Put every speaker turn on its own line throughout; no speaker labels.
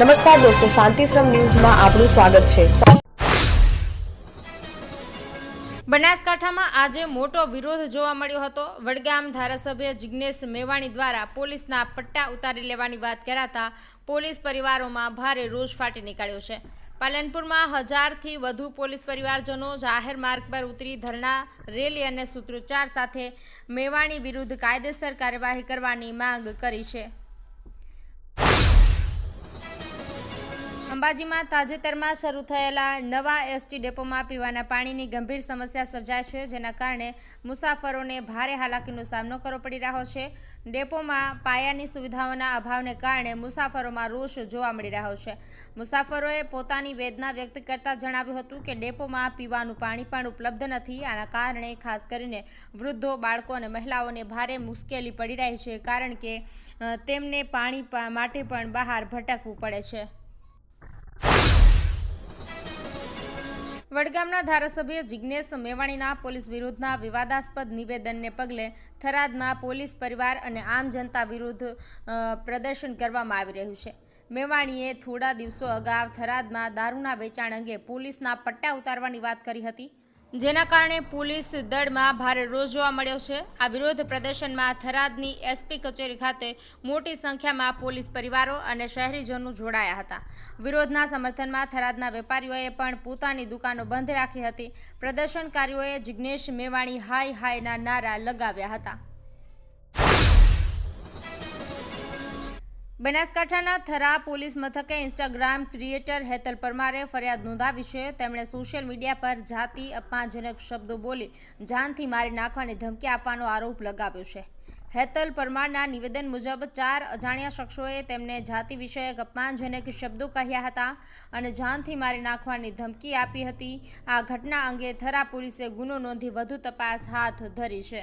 નમસ્કાર દોસ્તો, શાંતિશ્રમ ન્યૂઝમાં આપનું સ્વાગત છે.
બનાસકાંઠામાં આજે મોટો વિરોધ જોવા મળ્યો હતો. વડગામ ધારાસભ્ય જિગ્નેશ મેવાણી દ્વારા પોલીસના પટ્ટા ઉતારી લેવાની વાત કરાતા પોલીસ પરિવારોમાં ભારે રોષ ફાટી નીકળ્યો છે. પાલનપુરમાં હજારથી વધુ પોલીસ પરિવારજનો જાહેર માર્ગ પર ઉતરી ધરણા, રેલી અને સૂત્રોચ્ચાર સાથે મેવાણી વિરુદ્ધ કાયદેસર કાર્યવાહી કરવાની માંગ કરી છે. અંબાજીમાં તાજેતરમાં શરૂ થયેલા નવા એસટી ડેપોમાં પીવાના પાણીની ગંભીર સમસ્યા સર્જાય છે, જેના કારણે મુસાફરોને ભારે હાલાકીનો સામનો કરવો પડી રહ્યો છે. ડેપોમાં પાયાની સુવિધાઓના અભાવને કારણે મુસાફરોમાં રોષ જોવા મળી રહ્યો છે. મુસાફરોએ પોતાની વેદના વ્યક્ત કરતા જણાવ્યું હતું કે ડેપોમાં પીવાનું પાણી પણ ઉપલબ્ધ નથી. આના કારણે ખાસ કરીને વૃદ્ધો, બાળકો અને મહિલાઓને ભારે મુશ્કેલી પડી રહી છે, કારણ કે તેમને પાણી માટે પણ બહાર ભટકવું પડે છે. વડગામના ધારાસભ્ય જિગ્નેશ મેવાણીના પોલીસ વિરુદ્ધના વિવાદાસ્પદ નિવેદનને પગલે થરાદમાં પોલીસ પરિવાર અને આમ જનતા વિરુદ્ધ પ્રદર્શન કરવામાં આવી રહ્યું છે. મેવાણીએ થોડા દિવસો અગાઉ થરાદમાં દારૂના વેચાણ અંગે પોલીસના પટ્ટા ઉતારવાની વાત કરી હતી. જેના કારણે પોલીસ દળમાં ભારે રોષ જોવા મળ્યો છે. આ વિરોધ પ્રદર્શનમાં થરાદની એસપી કચેરી ખાતે મોટી સંખ્યામાં પોલીસ પરિવારો અને શહેરીજનો જોડાયા હતા. વિરોધના સમર્થનમાં થરાદના વેપારીઓએ પણ પોતાની દુકાનો બંધ રાખી હતી. પ્રદર્શનકારીઓએ જિગ્નેશ મેવાણી હાય હાયના નારા લગાવ્યા હતા. બનાસકાંઠાના થરા પોલીસ મથકે ઇન્સ્ટાગ્રામ ક્રિએટર હેતલ પરમારે ફરિયાદ નોંધાવી છે. તેમણે સોશિયલ મીડિયા પર જાતિ અપમાનજનક શબ્દો બોલી જાનથી મારી નાખવાની ધમકી આપવાનો આરોપ લગાવ્યો છે. હેતલ પરમારના નિવેદન મુજબ ચાર અજાણ્યા શખ્સોએ તેમને જાતિ વિષયક અપમાનજનક શબ્દો કહ્યા હતા અને જાનથી મારી નાખવાની ધમકી આપી હતી. આ ઘટના અંગે થરા પોલીસે ગુનો નોંધી વધુ તપાસ હાથ ધરી છે.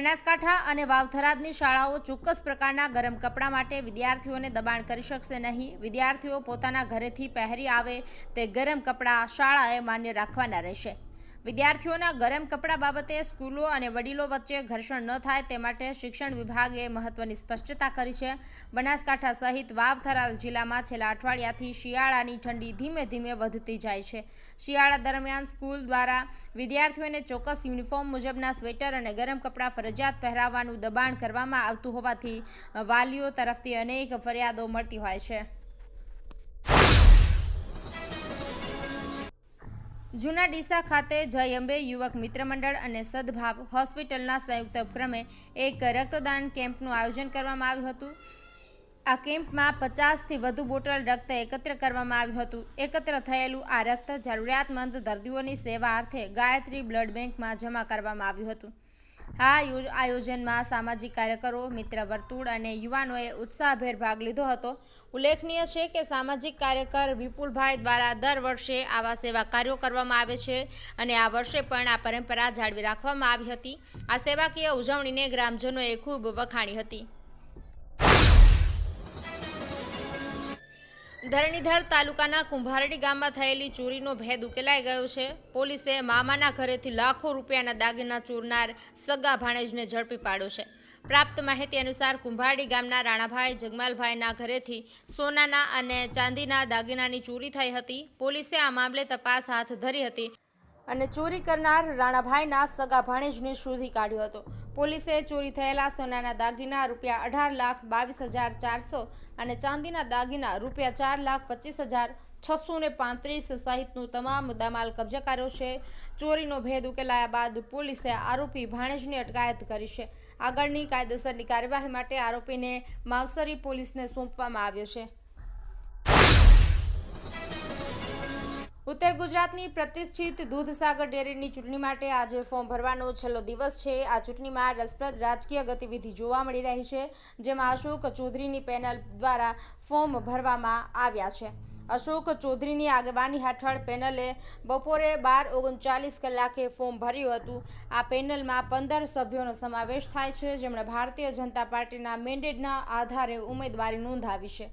Banaskantha અને વાવથરાદની શાળાઓ ચોક્કસ પ્રકારના ગરમ કપડાં માટે વિદ્યાર્થીઓને દબાણ કરી શકશે નહીં. વિદ્યાર્થીઓ પોતાના ઘરેથી પહેરી આવે તે ગરમ કપડાં શાળાએ માન્ય રાખવાના રહેશે. વિદ્યાર્થીઓના ગરમ કપડાં બાબતે સ્કૂલો અને વડીલો વચ્ચે ઘર્ષણ ન થાય તે માટે શિક્ષણ વિભાગે મહત્વની સ્પષ્ટતા કરી છે. બનાસકાંઠા સહિત વાવથરા જિલ્લામાં છેલ્લા અઠવાડિયાથી શિયાળાની ઠંડી ધીમે ધીમે વધતી જાય છે. શિયાળા દરમિયાન સ્કૂલ દ્વારા વિદ્યાર્થીઓને ચોક્કસ યુનિફોર્મ મુજબના સ્વેટર અને ગરમ કપડાં ફરજિયાત પહેરાવવાનું દબાણ કરવામાં આવતું હોવાથી વાલીઓ તરફથી અનેક ફરિયાદો મળતી હોય છે. જૂના ડીસા ખાતે જય અંબે યુવક મિત્ર મંડળ અને સદભાવ હોસ્પિટલના સંયુક્ત ઉપક્રમે એક રક્તદાન કેમ્પનું આયોજન કરવામાં આવ્યું હતું. આ કેમ્પમાં પચાસથી વધુ બોટલ રક્ત એકત્ર કરવામાં આવ્યું હતું. એકત્ર થયેલું આ રક્ત જરૂરિયાતમંદ દર્દીઓની સેવા અર્થે ગાયત્રી બ્લડ બેંકમાં જમા કરવામાં આવ્યું હતું. આ આયો- આયોજનમાં સામાજિક કાર્યકરો, મિત્ર વર્તુળ અને યુવાનોએ ઉત્સાહભેર ભાગ લીધો હતો. ઉલ્લેખનીય છે કે સામાજિક કાર્યકર વિપુલભાઈ દ્વારા દર વર્ષે આવા સેવા કાર્યો કરવામાં આવે છે અને આ વર્ષે પણ આ પરંપરા જાળવી રાખવામાં આવી હતી. આ સેવાકીય ઉજવણીને ગ્રામજનોએ ખૂબ વખાણી હતી. ધરણીધર તાલુકાના કુંભારડી ગામમાં થયેલી ચોરીનો ભેદ ઉકેલાઈ ગયો છે. પોલીસે મામાના ઘરેથી લાખો રૂપિયાના દાગીના ચોરનાર સગા ભાણેજને ઝડપી પાડ્યો છે. પ્રાપ્ત માહિતી અનુસાર કુંભારડી ગામના રાણાભાઈ જગમાલભાઈના ઘરેથી સોનાના અને ચાંદીના દાગીનાની ચોરી થઈ હતી. પોલીસે આ મામલે તપાસ હાથ ધરી હતી. અને ચોરી કરનાર રાણાભાઈના સગા ભાણેજને શોધી કાઢ્યો હતો. પોલીસે ચોરી થયેલા સોનાના દાગીના રૂપિયા અઢાર લાખ બાવીસ હજાર ચારસો અને ચાંદીના દાગીના રૂપિયા ચાર લાખ પચીસ હજાર છસો ને પાંત્રીસ સહિતનું તમામ મુદ્દામાલ કબજે કર્યો છે. ચોરીનો ભેદ ઉકેલાયા બાદ પોલીસે આરોપી ભાણેજની અટકાયત કરી છે. આગળની કાયદેસરની કાર્યવાહી માટે આરોપીને માવસરી પોલીસને સોંપવામાં આવ્યો છે. ઉત્તર ગુજરાતની પ્રતિષ્ઠિત દૂધસાગર ડેરીની ચૂંટણી માટે આજે ફોર્મ ભરવાનો છેલ્લો દિવસ છે. આ ચૂંટણીમાં રસપ્રદ રાજકીય ગતિવિધિ જોવા મળી રહી છે, જેમાં અશોક ચૌધરીની પેનલ દ્વારા ફોર્મ ભરવામાં આવ્યા છે. અશોક ચૌધરીની આગેવાની હેઠળ પેનલે બપોરે બાર ઓગણચાલીસ કલાકે ફોર્મ ભર્યું હતું. આ પેનલમાં પંદર સભ્યોનો સમાવેશ થાય છે, જેમણે ભારતીય જનતા પાર્ટીના મેન્ડેટના આધારે ઉમેદવારી નોંધાવી છે.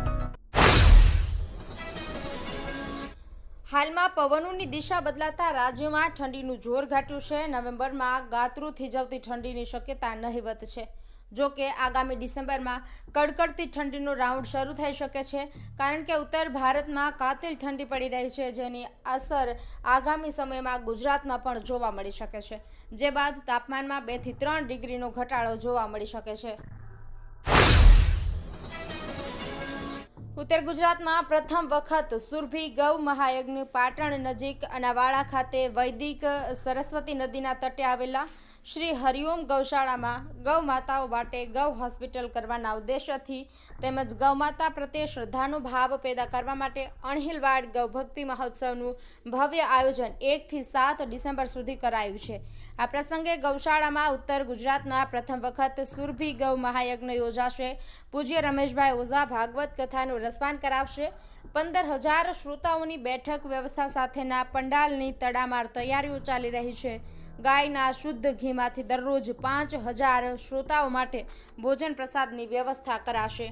હાલમાં પવનોની દિશા બદલાતા રાજ્યમાં ઠંડીનું જોર ઘાટ્યું છે. નવેમ્બરમાં ગાતરું થીજવતી ઠંડીની શક્યતા નહીવત છે. જો કે આગામી ડિસેમ્બરમાં કડકડતી ઠંડીનો રાઉન્ડ શરૂ થઈ શકે છે, કારણ કે ઉત્તર ભારતમાં કાતિલ ઠંડી પડી રહી છે, જેની અસર આગામી સમયમાં ગુજરાતમાં પણ જોવા મળી શકે છે. જે બાદ તાપમાનમાં બેથી ત્રણ ડિગ્રીનો ઘટાડો જોવા મળી શકે છે. ઉત્તર ગુજરાતમાં પ્રથમ વખત સુરભી ગૌ મહાયજ્ઞ પાટણ નજીક અનાવાડા ખાતે વૈદિક સરસ્વતી નદીના તટે આવેલા શ્રી હરિઓમ ગૌશાળામાં ગૌ માતાઓ માટે ગૌ હોસ્પિટલ કરવાના ઉદ્દેશ્યથી તેમજ ગૌમાતા પ્રત્યે શ્રદ્ધાનો ભાવ પેદા કરવા માટે અણહિલવાડ ગૌભક્તિ મહોત્સવનું ભવ્ય આયોજન એકથી સાત ડિસેમ્બર સુધી કરાયું છે. આ પ્રસંગે ગૌશાળામાં ઉત્તર ગુજરાતમાં પ્રથમ વખત સુરભી ગૌ મહાયજ્ઞ યોજાશે. પૂજ્ય રમેશભાઈ ઓઝા ભાગવત કથાનું રસપાન કરાવશે. પંદર હજાર શ્રોતાઓની બેઠક વ્યવસ્થા સાથેના પંડાલની તડામાર તૈયારીઓ ચાલી રહી છે. ગાયના શુદ્ધ ઘીમાંથી દરરોજ પાંચ હજાર શ્રોતાઓ માટે ભોજન પ્રસાદની વ્યવસ્થા કરાશે.